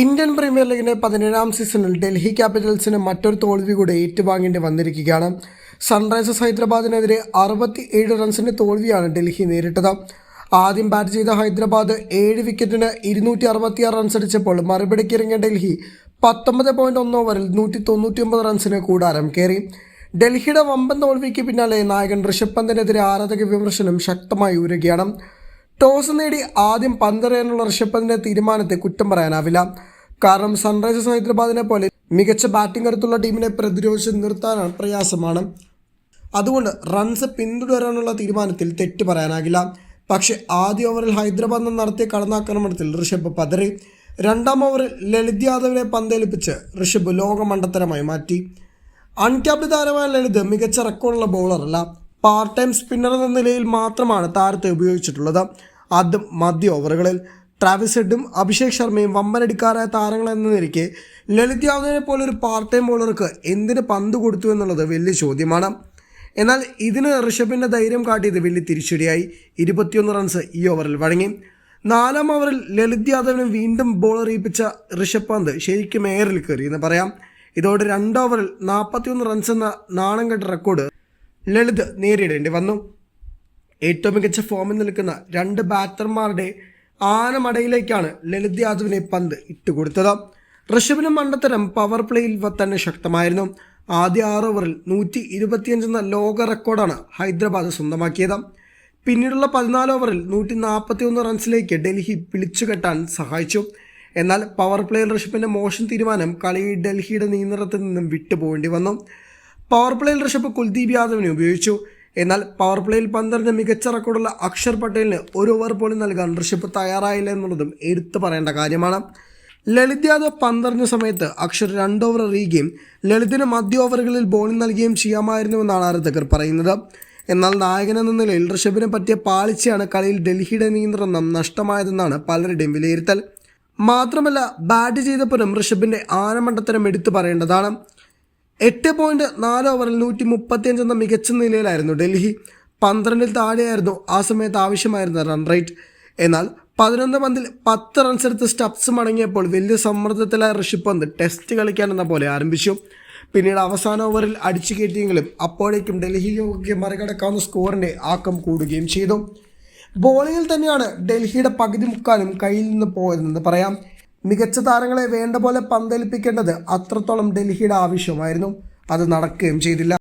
Indian premier ലീഗിന്റെ പതിനേഴാം സീസണിൽ ഡൽഹി ക്യാപിറ്റൽസിന് മറ്റൊരു തോൽവി കൂടെ ഏറ്റുവാങ്ങേണ്ടി വന്നിരിക്കുകയാണ്. സൺറൈസേഴ്സ് ഹൈദരാബാദിനെതിരെ അറുപത്തി ഏഴ് റൺസിന്റെ തോൽവിയാണ് ഡൽഹി നേരിട്ടത്. ആദ്യം ബാറ്റ് ചെയ്ത ഹൈദരാബാദ് ഏഴ് വിക്കറ്റിന് ഇരുന്നൂറ്റി അറുപത്തിയാറ് റൺസ് അടിച്ചപ്പോൾ മറുപടിക്ക് ഇറങ്ങിയ ഡൽഹി പത്തൊമ്പത് പോയിന്റ് ഒന്ന് ഓവറിൽ നൂറ്റി തൊണ്ണൂറ്റി ഒമ്പത് റൺസിന് കൂടാരം കയറി. ഡൽഹിയുടെ വമ്പൻ തോൽവിക്ക് പിന്നാലെ നായകൻ ഋഷഭ് പന്തിനെതിരെ ആരാധക വിമർശനം ശക്തമായി ഉയരുകയാണ്. ടോസ് നേടി ആദ്യം പന്തെറിയാനുള്ള ഋഷഭ് പന്തിന്റെ തീരുമാനത്തെ കുറ്റം പറയാനാവില്ല. കാരണം സൺറൈസേഴ്സ് ഹൈദരാബാദിനെ പോലെ മികച്ച ബാറ്റിംഗ് കരുത്തുള്ള ടീമിനെ പ്രതിരോധിച്ച് നിർത്താനാണ് പ്രയാസമാണ്. അതുകൊണ്ട് റൺസ് പിന്തുടരാനുള്ള തീരുമാനത്തിൽ തെറ്റ് പറയാനാകില്ല. പക്ഷെ ആദ്യ ഓവറിൽ ഹൈദരാബാദ് നടത്തിയ കടന്നാക്രമണത്തിൽ ഋഷഭ് പതറി. രണ്ടാം ഓവറിൽ ലളിത് യാദവിനെ പന്തേൽപ്പിച്ച് ഋഷഭ് ലോകമണ്ഡത്തരമായി മാറ്റി. അൺക്യാപ്ഡ് താരമായ ലളിത് മികച്ച റെക്കോർഡുള്ള ബൗളറല്ല പാർട്ട് ടൈം സ്പിന്നർ എന്ന നിലയിൽ മാത്രമാണ് താരത്തെ ഉപയോഗിച്ചിട്ടുള്ളത്. അത് മധ്യ ഓവറുകളിൽ. ട്രാവിസ് ഹെഡും അഭിഷേക് ശർമ്മയും വമ്പനടിക്കാരായ താരങ്ങൾ എന്ന നിലയ്ക്ക് ലളിത് യാദവിനെ പോലൊരു പാർട്ട് ടൈം ബോളർക്ക് എന്തിന് പന്ത് കൊടുത്തു എന്നുള്ളത് വലിയ ചോദ്യമാണ്. എന്നാൽ ഇതിന് ഋഷഭിന്റെ ധൈര്യം കാട്ടിയത് വലിയ തിരിച്ചടിയായി. ഇരുപത്തിയൊന്ന് റൺസ് ഈ ഓവറിൽ വഴങ്ങി. നാലാം ഓവറിൽ ലളിത് യാദവിന് വീണ്ടും ബോൾ അറിയിപ്പിച്ച ഋഷഭ് പന്ത് ശരിക്കും എയറിൽ കയറി എന്ന് പറയാം. ഇതോടെ രണ്ട് ഓവറിൽ നാൽപ്പത്തിയൊന്ന് റൺസ് എന്ന നാണം കെട്ട റെക്കോർഡ് ലളിത് നേരിടേണ്ടി വന്നു. ഏറ്റവും മികച്ച ഫോമിൽ നിൽക്കുന്ന രണ്ട് ബാറ്റർമാരുടെ ആനമടയിലേക്കാണ് ലളിത് യാദവിനെ പന്ത് ഇട്ടുകൊടുത്തത്. ഋഷഭിന് മണ്ടത്തരം പവർ പ്ലേയിൽ തന്നെ ശക്തമായിരുന്നു. ആദ്യ ആറ് ഓവറിൽ നൂറ്റി ഇരുപത്തിയഞ്ച് എന്ന ലോക റെക്കോർഡാണ് ഹൈദരാബാദ് സ്വന്തമാക്കിയത്. പിന്നീടുള്ള പതിനാല് ഓവറിൽ നൂറ്റി നാൽപ്പത്തി ഒന്ന് റൺസിലേക്ക് ഡൽഹി പിടിച്ചുകെട്ടാൻ സഹായിച്ചു. എന്നാൽ പവർ പ്ലേയിൽ ഋഷഭിന്റെ മോശം തീരുമാനം കളി ഡൽഹിയുടെ നിയന്ത്രണത്തിൽ നിന്നും വിട്ടുപോകേണ്ടി വന്നു. പവർ പ്ലേയിൽ ഋഷഭ് കുൽദീപ് യാദവിനെ ഉപയോഗിച്ചു. എന്നാൽ പവർ പ്ലേയിൽ പന്ത്രണ്ട് മികച്ച റെക്കോർഡുള്ള അക്ഷർ പട്ടേലിന് ഒരു ഓവർ പോലും നൽകാൻ ഋഷഭ് തയ്യാറായില്ല എന്നുള്ളതും എടുത്തു പറയേണ്ട കാര്യമാണ്. ലളിത് യാദവ് പന്തെറിഞ്ഞ സമയത്ത് അക്ഷർ രണ്ട് ഓവർ എറിയുകയും ലളിതിന് മധ്യ ഓവറുകളിൽ ബോളിംഗ് നൽകുകയും ചെയ്യാമായിരുന്നുവെന്നാണ് ആരാധകർ പറയുന്നത്. എന്നാൽ നായകനെന്ന നിലയിൽ ഋഷഭിനെ പറ്റിയ പാളിച്ചയാണ് കളിയിൽ ഡൽഹിയുടെ നിയന്ത്രണം നഷ്ടമായതെന്നാണ് പലരുടെയും വിലയിരുത്തൽ. മാത്രമല്ല ബാറ്റ് ചെയ്തപ്പോഴും ഋഷഭിന്റെ ആനമണ്ടത്തരം എടുത്തു പറയേണ്ടതാണ്. എട്ട് പോയിന്റ് നാല് ഓവറിൽ നൂറ്റി മുപ്പത്തിയഞ്ച് എന്ന മികച്ച നിലയിലായിരുന്നു ഡൽഹി. പന്ത്രണ്ടിൽ താഴെയായിരുന്നു. ആ സമയത്ത് ആവശ്യമായിരുന്ന റൺ റേറ്റ് എന്നാൽ പതിനൊന്ന് പന്തിൽ പത്ത് റൺസ് എടുത്ത് സ്റ്റപ്സ് മടങ്ങിയപ്പോൾ വലിയ സമ്മർദ്ദത്തിലായ ഋഷിപ്പ് പന്ത് ടെസ്റ്റ് കളിക്കാനെന്ന പോലെ ആരംഭിച്ചു. പിന്നീട് അവസാന ഓവറിൽ അടിച്ചു കയറ്റിയെങ്കിലും അപ്പോഴേക്കും ഡൽഹിയിലേക്ക് മറികടക്കാവുന്ന സ്കോറിന്റെ ആക്കം കൂടുകയും ചെയ്തു. ബോളിങ്ങിൽ തന്നെയാണ് ഡൽഹിയുടെ പകുതി മുക്കാലും കയ്യിൽ നിന്ന് പോയതെന്ന് പറയാം. മികച്ച താരങ്ങളെ വേണ്ട പോലെ പന്തേൽപ്പിക്കേണ്ടത് അത്രത്തോളം ഡൽഹിയുടെ ആവശ്യമായിരുന്നു. അത് നടക്കുകയും ചെയ്തില്ല.